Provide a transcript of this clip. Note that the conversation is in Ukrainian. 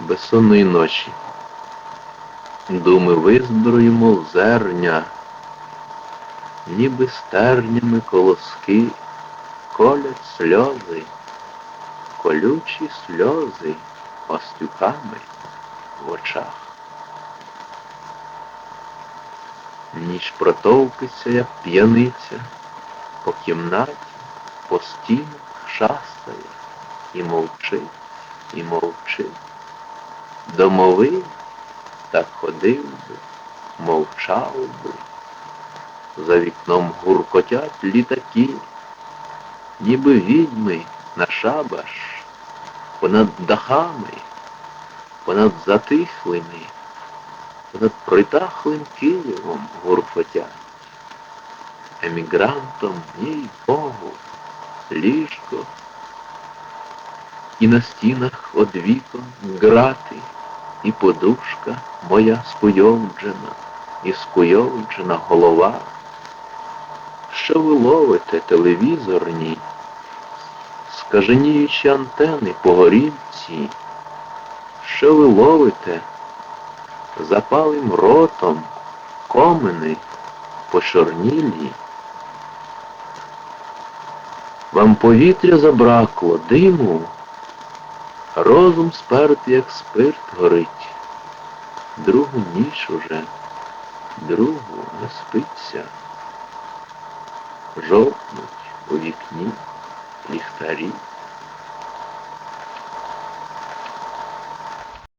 безсонної ночі. Думи визброїмо зерня, ніби стернями колоски колять сльози, колючі сльози пастюками в очах. Ніч протовпиться, як п'яниця, по кімнаті, по стінах шастає і мовчить, і мовчить. Домовий так ходив би, мовчав би. За вікном гуркотять літаки, ніби відьми на шабаш, понад дахами, понад затихлими, понад притахлим Києвом гуркотять. Емігрантом, їй Богу, ліжко, і на стінах од вікон грати, і подушка моя скуйовджена, і скуйовджена голова. Що ви ловите телевізорні, скаженіючі антени по горілці? Що ви ловите запалим ротом комини почорнілі? Вам повітря забракло, диму, розум спертий, як спирт горить. Другу ніч уже, другу не спиться. Жовтнуть.